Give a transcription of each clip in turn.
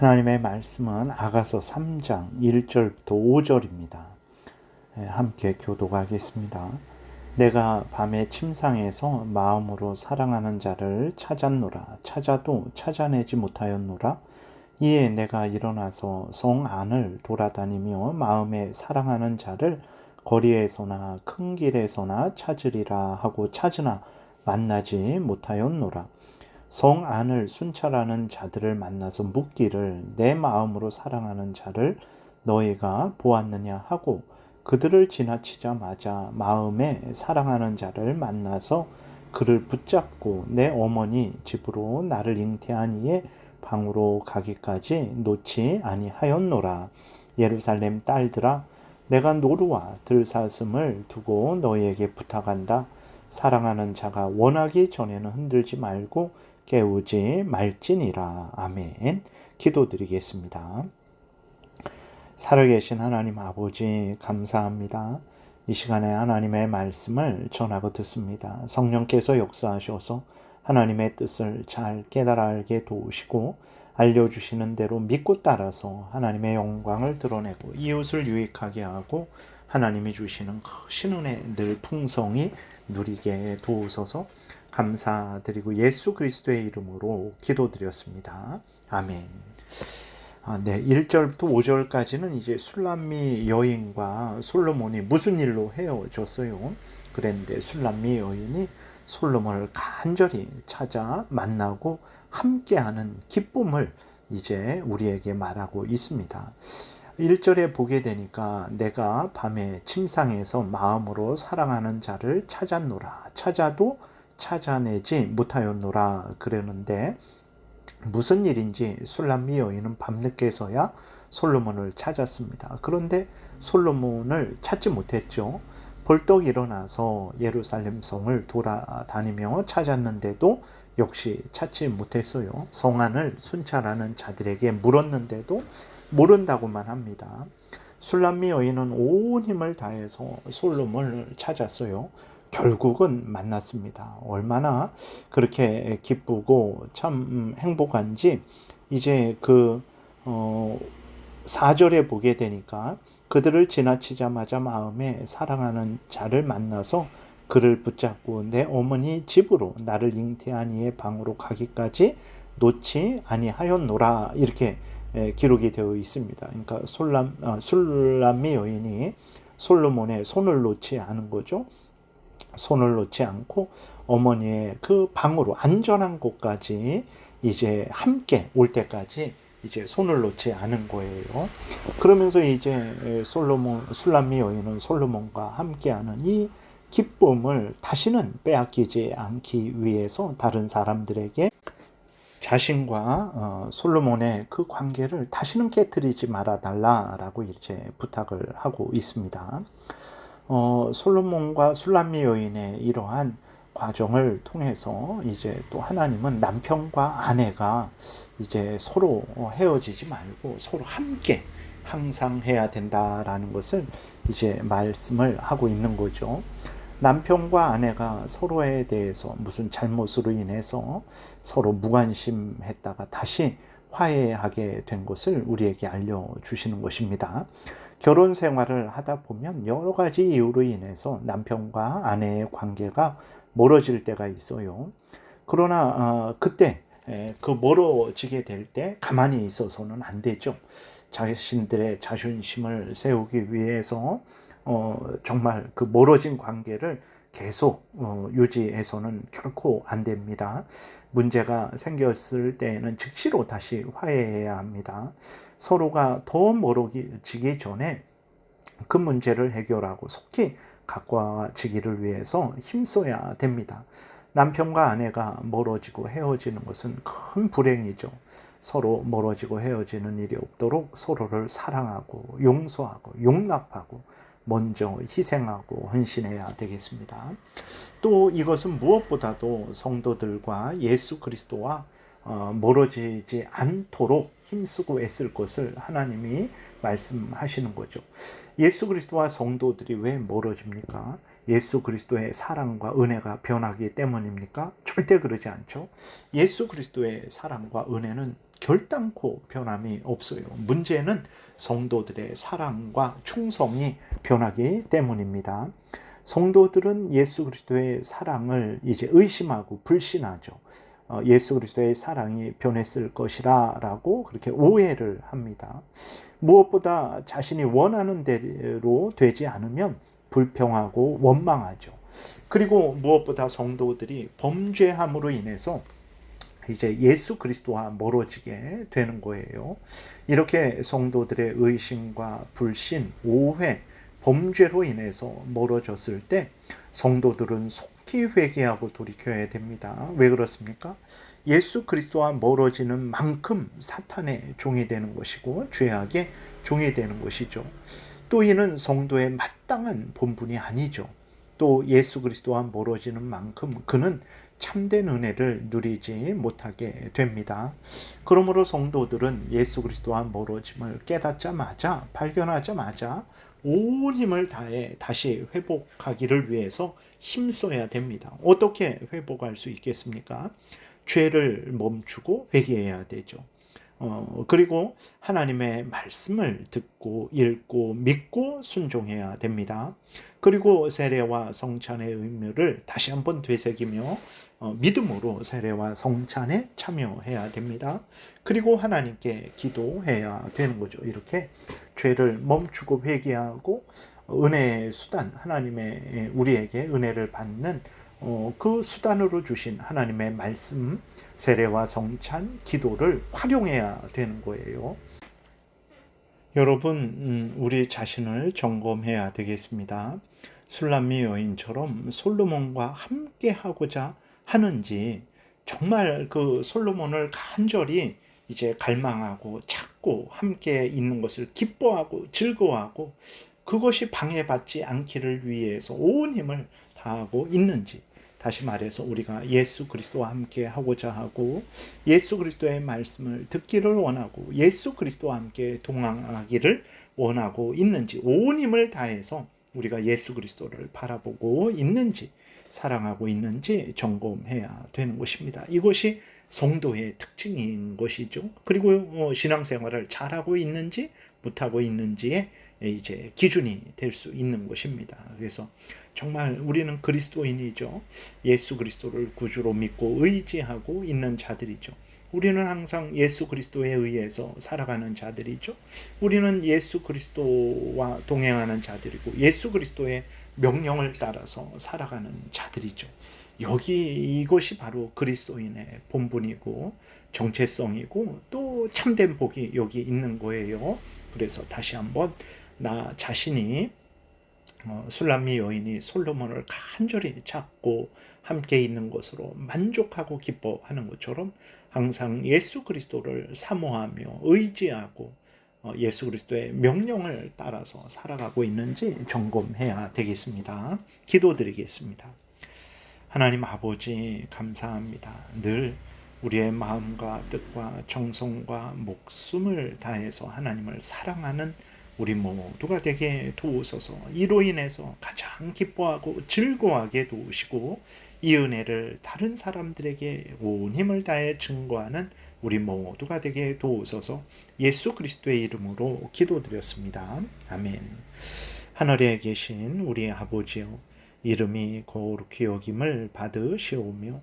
하나님의 말씀은 아가서 3장 1절부터 5절입니다. 예, 함께 교도하겠습니다. 내가 밤에 침상에서 마음으로 사랑하는 자를 찾았노라. 찾아도 찾아내지 못하였노라. 이에 내가 일어나서 성 안을 돌아다니며 마음에 사랑하는 자를 거리에서나 큰 길에서나 찾으리라 하고 찾으나 만나지 못하였노라. 성 안을 순찰하는 자들을 만나서 묻기를 내 마음으로 사랑하는 자를 너희가 보았느냐 하고 그들을 지나치자마자 마음에 사랑하는 자를 만나서 그를 붙잡고 내 어머니 집으로 나를 잉태한 이에 방으로 가기까지 놓지 아니하였노라. 예루살렘 딸들아 내가 노루와 들사슴을 두고 너희에게 부탁한다. 사랑하는 자가 원하기 전에는 흔들지 말고 깨우지 말지니라. 아멘. 기도드리겠습니다. 살아계신 하나님 아버지 감사합니다. 이 시간에 하나님의 말씀을 전하고 듣습니다. 성령께서 역사하셔서 하나님의 뜻을 잘 깨달아 알게 도우시고 알려주시는 대로 믿고 따라서 하나님의 영광을 드러내고 이웃을 유익하게 하고 하나님이 주시는 크신 은혜 늘 풍성히 누리게 도우소서 감사드리고 예수 그리스도의 이름으로 기도드렸습니다. 아멘. 아, 네, 1절부터 5절까지는 이제 술람미 여인과 솔로몬이 무슨 일로 헤어졌어요. 그랬는데 술람미 여인이 솔로몬을 간절히 찾아 만나고 함께하는 기쁨을 이제 우리에게 말하고 있습니다. 1절에 보게 되니까 내가 밤에 침상에서 마음으로 사랑하는 자를 찾았노라. 찾아도 찾아내지 못하였노라. 그러는데 무슨 일인지 술람미 여인은 밤늦게서야 솔로몬을 찾았습니다. 그런데 솔로몬을 찾지 못했죠. 벌떡 일어나서 예루살렘 성을 돌아다니며 찾았는데도 역시 찾지 못했어요. 성안을 순찰하는 자들에게 물었는데도 모른다고만 합니다. 술람미 여인은 온 힘을 다해서 솔로몬을 찾았어요. 결국은 만났습니다. 얼마나 그렇게 기쁘고 참 음, 행복한지 이제 그 어, 4절에 보게 되니까 그들을 지나치자마자 마음에 사랑하는 자를 만나서 그를 붙잡고 내 어머니 집으로 나를 잉태한 이의 방으로 가기까지 놓지 아니하였노라 이렇게 기록이 되어 있습니다. 그러니까 솔람 어, 술람미 여인이 솔로몬의 손을 놓지 않은 거죠. 손을 놓지 않고 어머니의 그 방으로 안전한 곳까지 이제 함께 올 때까지 이제 손을 놓지 않은 거예요. 그러면서 이제 솔로몬 술람미 여인은 솔로몬과 함께하는 이 기쁨을 다시는 빼앗기지 않기 위해서 다른 사람들에게 자신과 어, 솔로몬의 그 관계를 다시는 깨뜨리지 말아 달라라고 이제 부탁을 하고 있습니다. 어, 솔로몬과 술람미 여인의 이러한 과정을 통해서 이제 또 하나님은 남편과 아내가 이제 서로 헤어지지 말고 서로 함께 항상 해야 된다라는 것을 이제 말씀을 하고 있는 거죠. 남편과 아내가 서로에 대해서 무슨 잘못으로 인해서 서로 무관심했다가 다시 화해하게 된 것을 우리에게 알려주시는 것입니다. 결혼 생활을 하다 보면 여러 가지 이유로 인해서 남편과 아내의 관계가 멀어질 때가 있어요. 그러나 어, 그때 그 멀어지게 될 때 가만히 있어서는 안 되죠. 자신들의 자존심을 세우기 위해서 어, 정말 그 멀어진 관계를 계속 어, 유지해서는 결코 안 됩니다. 문제가 생겼을 때에는 즉시로 다시 화해해야 합니다. 서로가 더 멀어지기 전에 그 문제를 해결하고 속히 가까워지기를 위해서 힘써야 됩니다. 남편과 아내가 멀어지고 헤어지는 것은 큰 불행이죠. 서로 멀어지고 헤어지는 일이 없도록 서로를 사랑하고 용서하고 용납하고 먼저 희생하고 헌신해야 되겠습니다. 또 이것은 무엇보다도 성도들과 예수 그리스도와 어, 멀어지지 않도록 힘쓰고 애쓸 것을 하나님이 말씀하시는 거죠. 예수 그리스도와 성도들이 왜 멀어집니까? 예수 그리스도의 사랑과 은혜가 변하기 때문입니까? 절대 그러지 않죠. 예수 그리스도의 사랑과 은혜는 결단코 변함이 없어요. 문제는 성도들의 사랑과 충성이 변하기 때문입니다. 성도들은 예수 그리스도의 사랑을 이제 의심하고 불신하죠. 어, 예수 그리스도의 사랑이 변했을 것이라라고 그렇게 오해를 합니다. 무엇보다 자신이 원하는 대로 되지 않으면 불평하고 원망하죠. 그리고 무엇보다 성도들이 범죄함으로 인해서 이제 예수 그리스도와 멀어지게 되는 거예요. 이렇게 성도들의 의심과 불신, 오해, 범죄로 인해서 멀어졌을 때 성도들은 속히 회개하고 돌이켜야 됩니다. 왜 그렇습니까? 예수 그리스도와 멀어지는 만큼 사탄의 종이 되는 것이고 죄악의 종이 되는 것이죠. 또 이는 성도의 마땅한 본분이 아니죠. 또 예수 그리스도와 멀어지는 만큼 그는 참된 은혜를 누리지 못하게 됩니다. 그러므로 성도들은 예수 그리스도와 멀어짐을 깨닫자마자 발견하자마자 온 힘을 다해 다시 회복하기를 위해서 힘써야 됩니다. 어떻게 회복할 수 있겠습니까? 죄를 멈추고 회개해야 되죠. 어, 그리고 하나님의 말씀을 듣고 읽고 믿고 순종해야 됩니다. 그리고 세례와 성찬의 의미를 다시 한번 되새기며 어, 믿음으로 세례와 성찬에 참여해야 됩니다. 그리고 하나님께 기도해야 되는 거죠. 이렇게 죄를 멈추고 회개하고 은혜의 수단 하나님의 우리에게 은혜를 받는 어, 그 수단으로 주신 하나님의 말씀, 세례와 성찬, 기도를 활용해야 되는 거예요. 여러분, 음, 우리 자신을 점검해야 되겠습니다. 술람미 여인처럼 솔로몬과 함께 하고자 하는지 정말 그 솔로몬을 간절히 이제 갈망하고 찾고 함께 있는 것을 기뻐하고 즐거워하고 그것이 방해받지 않기를 위해서 온 힘을 다하고 있는지 다시 말해서 우리가 예수 그리스도와 함께 하고자 하고 예수 그리스도의 말씀을 듣기를 원하고 예수 그리스도와 함께 동행하기를 원하고 있는지 온 힘을 다해서 우리가 예수 그리스도를 바라보고 있는지 사랑하고 있는지 점검해야 되는 것입니다. 이것이 성도의 특징인 것이죠. 그리고 어, 신앙생활을 잘하고 있는지 못하고 있는지의 이제 기준이 될 수 있는 것입니다. 그래서 정말 우리는 그리스도인이죠. 예수 그리스도를 구주로 믿고 의지하고 있는 자들이죠. 우리는 항상 예수 그리스도에 의해서 살아가는 자들이죠. 우리는 예수 그리스도와 동행하는 자들이고 예수 그리스도의 명령을 따라서 살아가는 자들이죠. 여기 이것이 바로 그리스도인의 본분이고 정체성이고 또 참된 복이 여기 있는 거예요. 그래서 다시 한번 나 자신이 어, 술람미 여인이 솔로몬을 간절히 찾고 함께 있는 것으로 만족하고 기뻐하는 것처럼 항상 예수 그리스도를 사모하며 의지하고 어, 예수 그리스도의 명령을 따라서 살아가고 있는지 점검해야 되겠습니다. 기도드리겠습니다. 하나님 아버지 감사합니다. 늘 우리의 마음과 뜻과 정성과 목숨을 다해서 하나님을 사랑하는 우리 모두가 되게 도우소서 이로 인해서 가장 기뻐하고 즐거워하게 도우시고 이 은혜를 다른 사람들에게 온 힘을 다해 증거하는 우리 모두가 되게 도우소서 예수 그리스도의 이름으로 기도드렸습니다. 아멘. 하늘에 계신 우리 아버지여 이름이 거룩히 여김을 받으시오며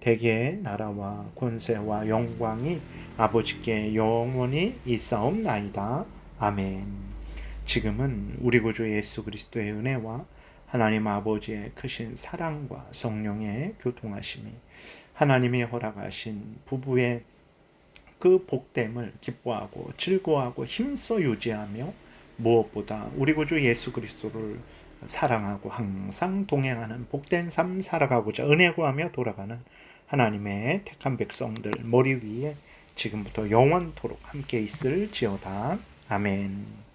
대개 나라와 권세와 영광이 아버지께 영원히 있사옵나이다. 아멘. 지금은 우리 구주 예수 그리스도의 은혜와 하나님 아버지의 크신 사랑과 성령의 교통하심이 하나님이 허락하신 부부의 그 복됨을 기뻐하고 즐거워하고 힘써 유지하며 무엇보다 우리 구주 예수 그리스도를 사랑하고 항상 동행하는 복된 삶 살아가고자 은혜 구하며 돌아가는 하나님의 택한 백성들 머리 위에 지금부터 영원토록 함께 있을지어다. 아멘.